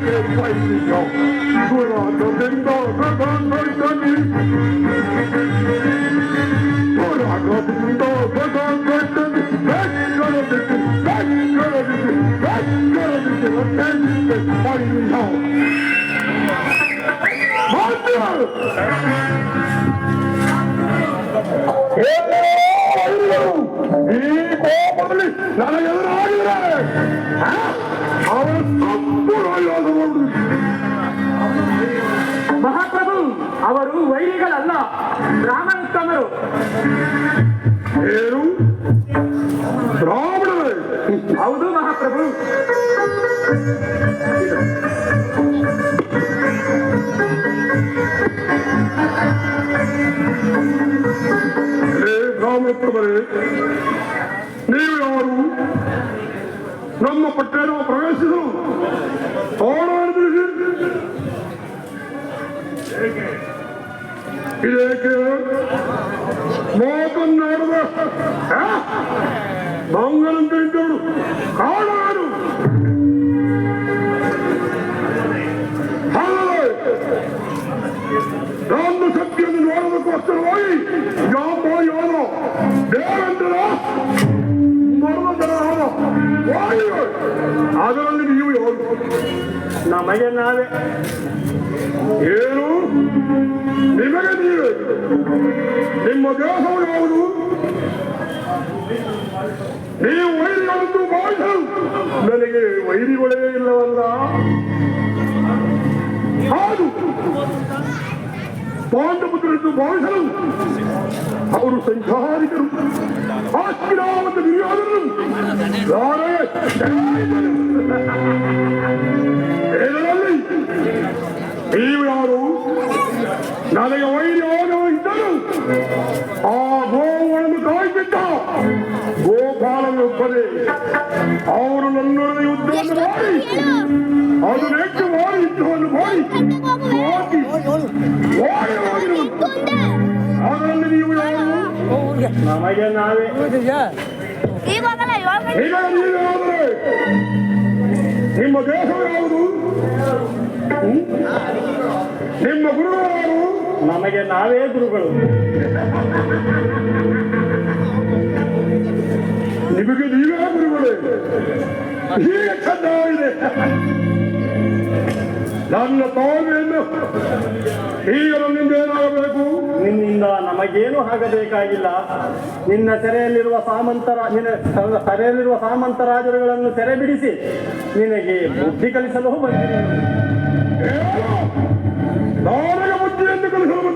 que paisino, curado tengo redondo y tani. Curado tengo redondo y tani. Back, curado tengo, back, curado tengo, back, curado tengo, and que paisino. Monster! ನನಗೆ ಎದುರಾಗಿದ್ದಾರೆ ಅವರು ತಪ್ಪು ಆಯೋಗವನ್ನು ಮಹಾಪ್ರಭು ಅವರು ವೈರಿಗಳಲ್ಲ ಬ್ರಾಹ್ಮಣೋತ್ತಮರು ಏನು ಬ್ರಾಹ್ಮಣರೇ ಹೌದು ಮಹಾಪ್ರಭು ಹೇ ಬ್ರಾಹ್ಮಣೋತ್ತಮರೇ ನೀವು ಯಾರು ನಮ್ಮ ಪಟ್ಟಣ ಪ್ರವೇಶಿಸಲು ಓಡಾಡಿದ್ರಿ ಇದಕ್ಕೆ ಮಾತನ್ನಾಡುವ ಮಂಗಲಂತ ಇದ್ದವಳು ಕಾಡಾಡು ಅಲ್ಲವೇ ನನ್ನ ಶಕ್ತಿಯನ್ನು ನೋಡೋದಕ್ಕೋಸ್ಕರವಾಗಿ ಯಾವ ಯಾರೋ ದೇವೇಂದ್ರ ನಮಗೆ ನಾವೇ ಏನು? ನಿಮಗೆ ನೀವೇ. ನಿಮ್ಮ ದೇಹವು ಯಾವುದು? ನೀವು ವೈರಿಗಳಂತೂ ಭಾವಿಸಲು ನನಗೆ ವೈರಿಗಳೇ ಇಲ್ಲವಲ್ಲ. ಹೌದು. ಪಾಂಡಪುತ್ರರದ್ದು ಭಾವಿಸಲು ಅವರು ಸಂಚಾರಿಕರು ಮತ್ತು ದುರ್ಯೋಧನರು ನನಗೆ ವೈರಿ ಇದ್ದರು ಆ ಗೋವುಗಳನ್ನು ಕಾಯ್ದಿದ್ದ. ಗೋಪಾಲನೊಬ್ಬನೇ ಅವರು ನನ್ನೊಡನೆ ಯುದ್ಧವನ್ನು ಮಾಡಿ. ಅದು ನೆಟ್ಟು ಮಾಡಿ ಯುದ್ಧವನ್ನು ಮಾಡಿ. ಸೋತಿ ಓಡಿರುವರು. ಅದರಲ್ಲಿ ನೀವು ಯಾರು? ನಮಗೆ ನಾವೇ. ಈಗ ನೀವು ಯಾರು ನಿಮ್ಮ ದೇಶ ಯಾವುದು? ನಿಮ್ಮ ಗುರುಗಳು ಯಾರು ನಮಗೆ ನಾವೇ ಗುರುಗಳು. ನಿಮಗೆ ನೀವೇ ಗುರುಗಳು. ಹೀಗೆ ಚಂದ ಇದೆ. ನನ್ನ ತಾವೇನು ಈಗ ಏನಾಗಬೇಕು? ನಿನ್ನಿಂದ ನಮಗೇನು ಆಗಬೇಕಾಗಿಲ್ಲ. ನಿನ್ನ ಸೆರೆಯಲ್ಲಿರುವ ಸಾಮಂತರ ನಿನ್ನ ತೆರೆಯಲ್ಲಿರುವ ಸೆರೆಯಲ್ಲಿರುವ ಸಾಮಂತ ರಾಜರುಗಳನ್ನು ಸೆರೆ ಬಿಡಿಸಿ ನಿನಗೆ ಬುದ್ಧಿ ಕಲಿಸಲು ಬಂದಿರುವೆ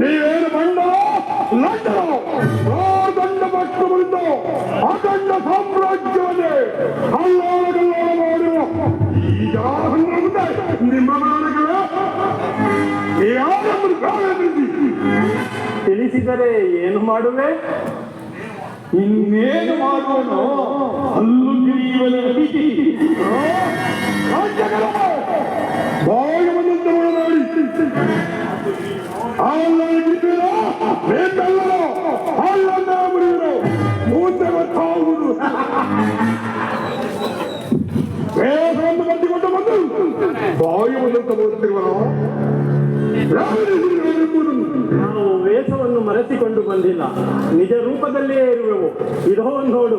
ನೀವೇನು ಬಂಡ ಲಂಡನ? ದಂಡ ಪಟ್ಟು ಬಂದು ಅಖಂಡ ಸಾಮ್ರಾಜ್ಯವನ್ನೇ ಅಲ್ಲಾಡಗಲ್ಲಾಡ ಮಾಡುವ ಈ ಜಾಹನ್ನ ಮುಂದೆ ನಿಮ್ಮ ಕಾಲೇಜಿ ತಿಳಿಸಿದರೆ ಏನು ಮಾಡುವೆ? ಇನ್ನೇನು ಮಾಡುವನು? ಕಿರಿಯುವನ ರೀತಿ ರಾಜ್ಯಗಳ ವೇದವನ್ನು ಬಂದುಕೊಂಡು ಬಂದು ಬಾಯಿ ಬಂದಂತೆ ಮಾಡುತ್ತಿರುವನು ನಾವು ವೇಷವನ್ನು ಮರೆಸಿಕೊಂಡು ಬಂದಿಲ್ಲ. ನಿಜ ರೂಪದಲ್ಲೇ ಇರುವೆವು. ಇದೋ ನೋಡು.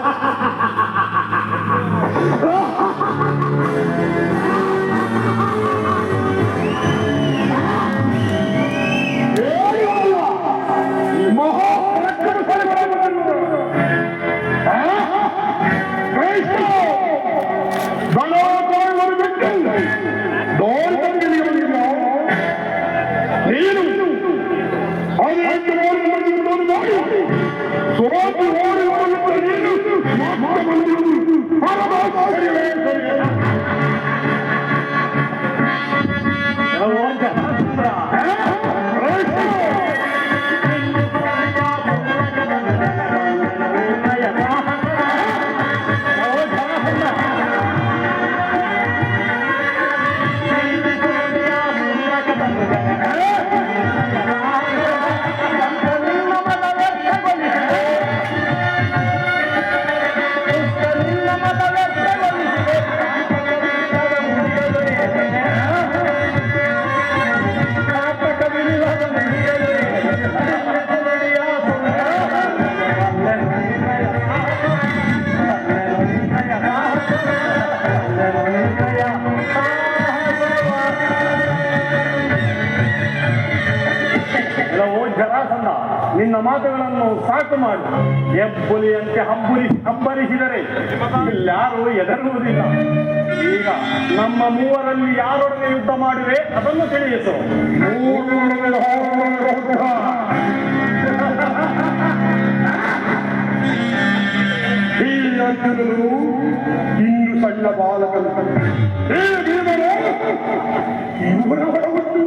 ನಿನ್ನ ಮಾತುಗಳನ್ನು ಸಾಕು ಮಾಡಿ. ಹೆಬ್ಬುಲಿಯಂತೆ ಹಬ್ಬುಲಿ ಹಬ್ಬರಿಸಿದರೆ ಇಲ್ಲಾರು ಎದರುವುದಿಲ್ಲ ಈಗ ನಮ್ಮ ಮೂವರಲ್ಲಿ ಯಾರೊಡನೆ ಯುದ್ಧ ಮಾಡಿವೆ ಅದನ್ನು ತಿಳಿಯಿತು. ಈ ಇನ್ನು ಸಣ್ಣ ಬಾಲಕರು ಇವರ ಒಳಗೊಂಡು